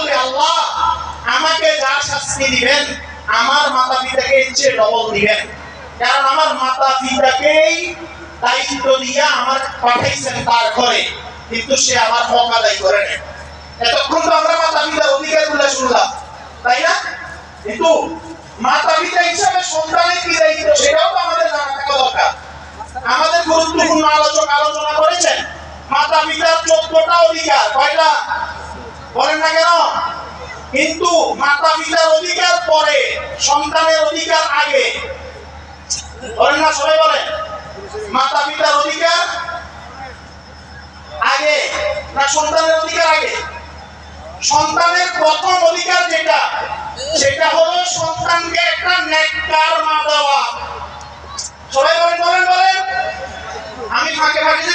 বলবে আল্লাহ, আমাকে যা শাস্তি দিবেন, আমার মাতা পিতাকে চেয়ে ডবল দিবেন। কারণ আমার মাতা পিতাকেই দায়িত্ব দিয়ে আমার পাঠাইছেন তার ঘরে, কিন্তু সে আমার হক আদায় করে এতক্ষণ তো আমরা মাতা পিতার অধিকারগুলো শুনলাম, তাই না? কিন্তু মাতা পিতা হিসাবে সন্তানের কি দায়িত্ব, সেটাও তো আমাদের জানা থাকা দরকার। আমাদের গুরুত্বপূর্ণ আলোচক আলোচনা করেছেন মাতা পিতার চোদ্দটা অধিকার, কয়টা? বলেন না কেন? কিন্তু মাতা পিতার অধিকার পরে, সন্তানের অধিকার আগে। বলেন না, সবাই বলেন। মাতা পিতার অধিকার আগে না সন্তানের অধিকার আগে? সন্তানের প্রথম অধিকার যেটা, সেটা হলো সন্তানকে একটা নেককার মা দেওয়া। সবাই বলেন বলেন বলেন। আমি ফাঁকে ফাঁকে যে